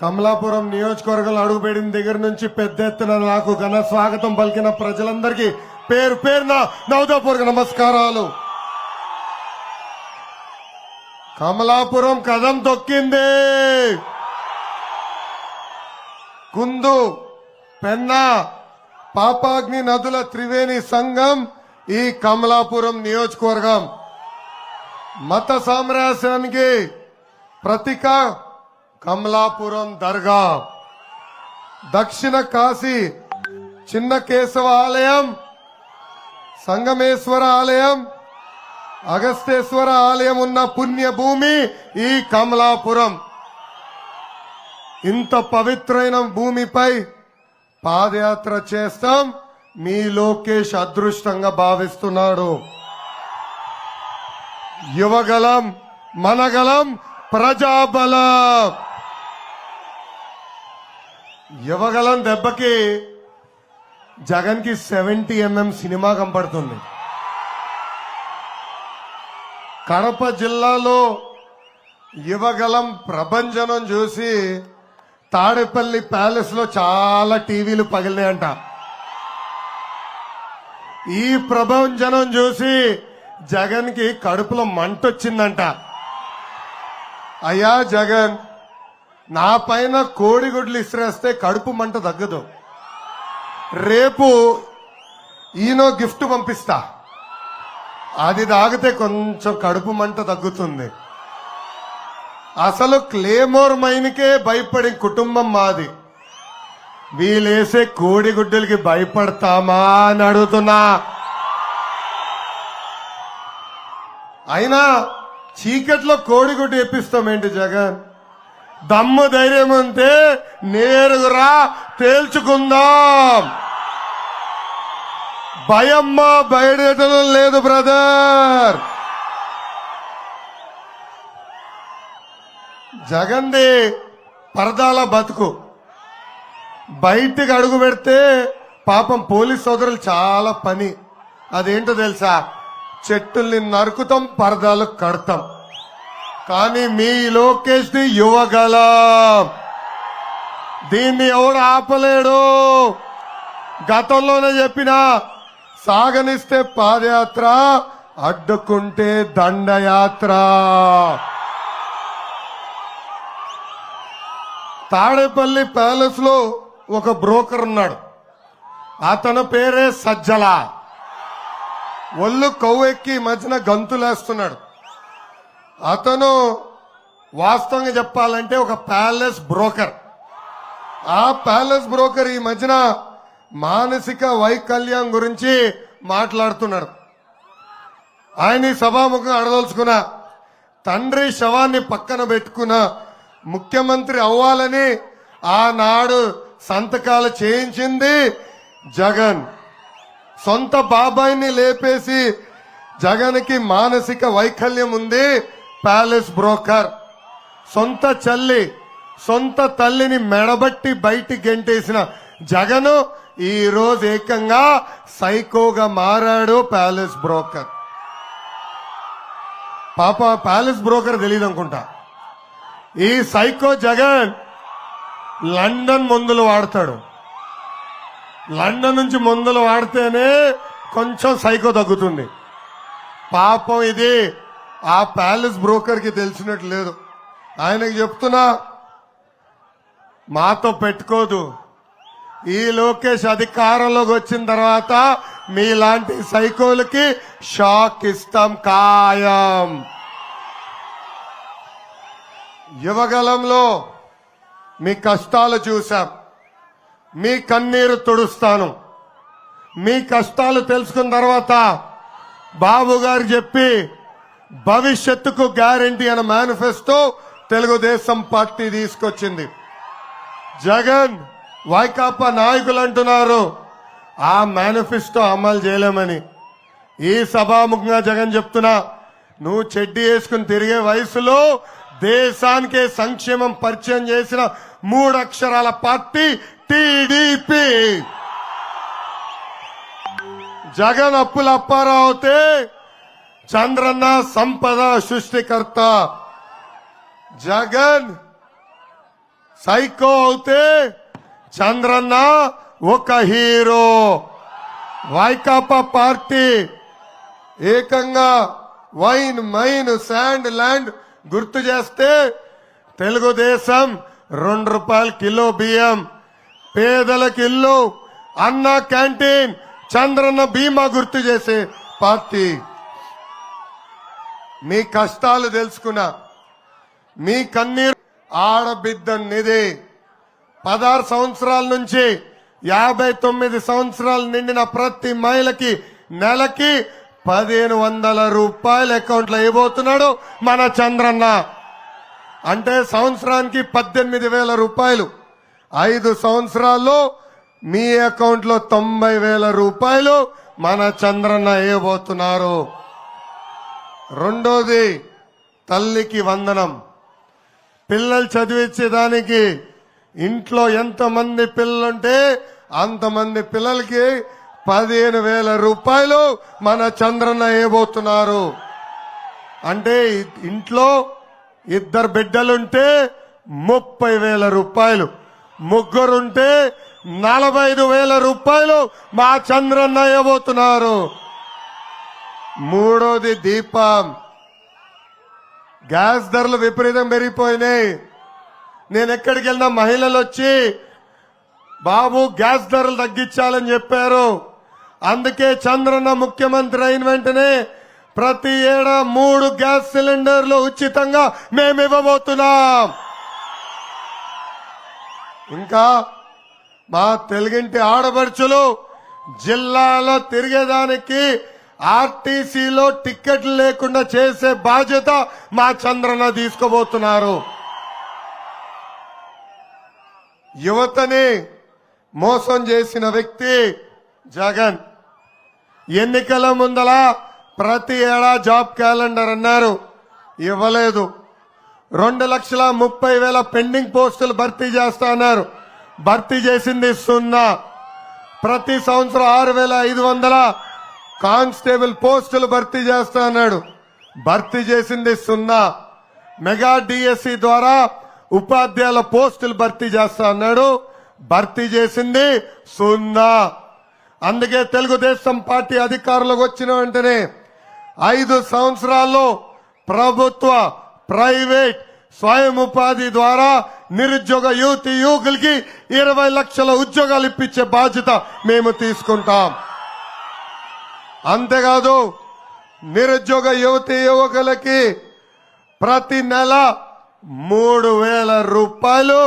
కమలాపురం నియోజకవర్గంలో అడుగుపెట్టిన దగ్గర నుంచి పెద్ద ఎత్తున నాకు ఘన స్వాగతం పలికిన ప్రజలందరికీ పేరు పేరున నవదాపూర్వక నమస్కారాలు. కమలాపురం కదం తొక్కింది. కుందు పెన్నా పాపాగ్ని నదుల త్రివేణి సంఘం ఈ కమలాపురం నియోజకవర్గం. మత సామ్రాజ్యానికి ప్రతీక కమలాపురం దర్గా. దక్షిణ కాశీ చిన్న కేశవ ఆలయం సంగమేశ్వర ఆలయం అగస్తేశ్వర ఆలయం ఉన్న పుణ్య భూమి ఈ కమలాపురం. ఇంత పవిత్రైన భూమిపై పాదయాత్ర చేస్తాం. మీ లోకేష్ అదృష్టంగా భావిస్తున్నాడు. యువగలం మనగలం ప్రజాబలం. యువగలం దెబ్బకి జగన్కి సెవెంటీ ఎంఎం సినిమా కనపడుతుంది. కడప జిల్లాలో యువగలం ప్రభంజనం చూసి తాడేపల్లి ప్యాలెస్లో చాలా టీవీలు పగిలినాయంట. ఈ ప్రభంజనం చూసి జగన్కి కడుపులో మంట వచ్చిందంట అయ్యా జగన్ నా పైన కోడిగుడ్లు ఇసిరేస్తే కడుపు మంట తగ్గదు. రేపు ఈనో గిఫ్ట్ పంపిస్తా. అది తాగితే కొంచెం కడుపు మంట తగ్గుతుంది. అసలు క్లేమోర్ మైన్కే భయపడి కుటుంబం మాది. వీలేసే కోడిగుడ్డలకి భయపడతామా అని అడుగుతున్నా. అయినా చీకట్లో కోడిగుడ్డు ఎప్పిస్తామేంటి జగన్? దమ్ము ధైర్యం ఉంటే నేరుగా తేల్చుకుందాం. భయమ్మా బయటం లేదు బ్రదర్. జగన్ది పరదాల బతుకు. బయటికి అడుగు పెడితే పాపం పోలీస్ సోదరులు చాలా పని. అదేంటో తెలుసా? చెట్టుల్ని నరుకుతాం పరదాలు కడతాం. కానీ మీ లోకేష్ని యువగలం దీన్ని ఎవడు ఆపలేడు. గతంలోనే చెప్పిన సాగనిస్తే పాదయాత్ర అడ్డుకుంటే దండయాత్ర. తాడేపల్లి ప్యాలెస్లో ఒక బ్రోకర్ ఉన్నాడు. అతని పేరే సజ్జల. ఒళ్ళు కొవ్వెక్కి మధ్యన గంతులేస్తున్నాడు. అతను వాస్తవంగా చెప్పాలంటే ఒక ప్యాలెస్ బ్రోకర్. ఆ ప్యాలెస్ బ్రోకర్ ఈ మధ్యన మానసిక వైకల్యం గురించి మాట్లాడుతున్నాడు. ఆయన సభాముఖం అడదలుచుకున్న తండ్రి శవాన్ని పక్కన పెట్టుకున్న ముఖ్యమంత్రి అవ్వాలని ఆనాడు సంతకాలు చేయించింది జగన్. సొంత బాబాయిని లేపేసి జగన్కి మానసిక వైకల్యం ఉంది. Palace broker. సొంత చల్లి సొంత తల్లిని మెడబట్టి బయటికి గెంటేసిన జగను ఈ రోజు ఏకంగా సైకోగా మారాడు ప్యాలెస్ బ్రోకర్. పాప ప్యాలెస్ బ్రోకర్ తెలియదు అనుకుంటా. ఈ సైకో జగన్ లండన్ మందులు వాడతాడు. లండన్ నుంచి మందులు వాడితేనే కొంచెం సైకో తగ్గుతుంది. పాపం ఇది ఆ ప్యాలెస్ బ్రోకర్కి తెలిసినట్టు లేదు. ఆయనకి చెప్తున్నా మాతో పెట్టుకోదు. ఈ లోకేష్ అధికారంలోకి వచ్చిన తర్వాత మీలాంటి సైకోలకి షాక్ ఇస్తాం ఖాయం. యువగలంలో మీ కష్టాలు చూశాం. మీ కన్నీరు తుడుస్తాను. మీ కష్టాలు తెలుసుకున్న తర్వాత బాబు గారు చెప్పి భవిష్యత్తుకు గ్యారంటీ అనే మేనిఫెస్టో తెలుగుదేశం పార్టీ తీసుకొచ్చింది. జగన్ వైకాపా నాయకులు అంటున్నారు ఆ మేనిఫెస్టో అమలు చేయలేమని. ఈ సభాముఖంగా జగన్ చెప్తున్నా నువ్వు చెడ్డి వేసుకుని తిరిగే వయసులో దేశానికే సంక్షేమం పరిచయం చేసిన మూడు అక్షరాల పార్టీ టీడీపీ. జగన్ అప్పులప్పారావుతే చంద్రన్న సంపద సృష్టికర్త. జగన్ సైకో అవుతే చంద్రన్న ఒక హీరో. వైకాపా పార్టీ ఏకంగా వైన్ మైన్ శాండ్ ల్యాండ్ గుర్తు చేస్తే తెలుగుదేశం రెండు రూపాయలు కిలో బియ్యం పేదలకు ఇల్లు అన్న క్యాంటీన్ చంద్రన్న బీమా గుర్తు చేసే పార్టీ. మీ కష్టాలు తెలుసుకున్నా మీ కన్నీరు ఆడబిడ్డ నిధి పదహారు సంవత్సరాల నుంచి యాభై తొమ్మిది సంవత్సరాలు నిండిన ప్రతి మహిళకి నెలకి పదిహేను వందల రూపాయలు అకౌంట్లో ఇవ్వబోతున్నాడు మన చంద్రన్న. అంటే సంవత్సరానికి పద్దెనిమిది వేల రూపాయలు. ఐదు సంవత్సరాల్లో మీ అకౌంట్లో తొంభై వేల రూపాయలు మన చంద్రన్న ఇవ్వబోతున్నారు. రెండోది తల్లికి వందనం. పిల్లలు చదివించేదానికి ఇంట్లో ఎంతమంది పిల్లలుంటే అంతమంది పిల్లలకి పదిహేను వేల రూపాయలు మన చంద్రన్న ఇవ్వబోతున్నారు అంటే ఇంట్లో ఇద్దరు బిడ్డలుంటే ముప్పై వేల రూపాయలు. ముగ్గురుంటే నలభై ఐదు వేల రూపాయలు మా చంద్రన్న ఇవ్వబోతున్నారు మూడోది దీపం. గ్యాస్ ధరలు విపరీతం పెరిగిపోయినాయి. నేను ఎక్కడికి వెళ్ళినా మహిళలు వచ్చి బాబు గ్యాస్ ధరలు తగ్గించాలని చెప్పారు. అందుకే చంద్రన్న ముఖ్యమంత్రి అయిన వెంటనే ప్రతి ఏడా మూడు గ్యాస్ సిలిండర్లు ఉచితంగా మేము ఇవ్వబోతున్నాం. ఇంకా మా తెలుగింటి ఆడపడుచులు జిల్లాలో తిరిగేదానికి ఆర్టీసీలో టిక్కెట్లు లేకుండా చేసే బాధ్యత మా చంద్రన్న తీసుకోబోతున్నారు. యువతని మోసం చేసిన వ్యక్తి జగన్. ఎన్నికల ముందల ప్రతి ఏడా జాబ్ క్యాలెండర్ అన్నారు. ఇవ్వలేదు. రెండు లక్షల ముప్పై వేల పెండింగ్ పోస్టులు భర్తీ చేస్తా అన్నారు. భర్తీ చేసింది సున్నా. ప్రతి సంవత్సరం ఆరు వేల ఐదు వందల కానిస్టేబుల్ పోస్టులు భర్తీ చేస్తా అన్నాడు. భర్తీ చేసింది సున్నా. మెగా డిఎస్సి ద్వారా ఉపాధ్యాయుల పోస్టులు భర్తీ చేస్తా అన్నాడు. భర్తీ చేసింది సున్నా. అందుకే తెలుగుదేశం పార్టీ అధికారంలోకి వచ్చిన వెంటనే ఐదు సంవత్సరాల్లో ప్రభుత్వ ప్రైవేట్ స్వయం ఉపాధి ద్వారా నిరుద్యోగ యువతి యువకులకి ఇరవై లక్షల ఉద్యోగాలు ఇప్పించే బాధ్యత మేము తీసుకుంటాం. అంతేకాదు నిరుద్యోగ యువతి యువకులకి ప్రతి నెల మూడు వేల రూపాయలు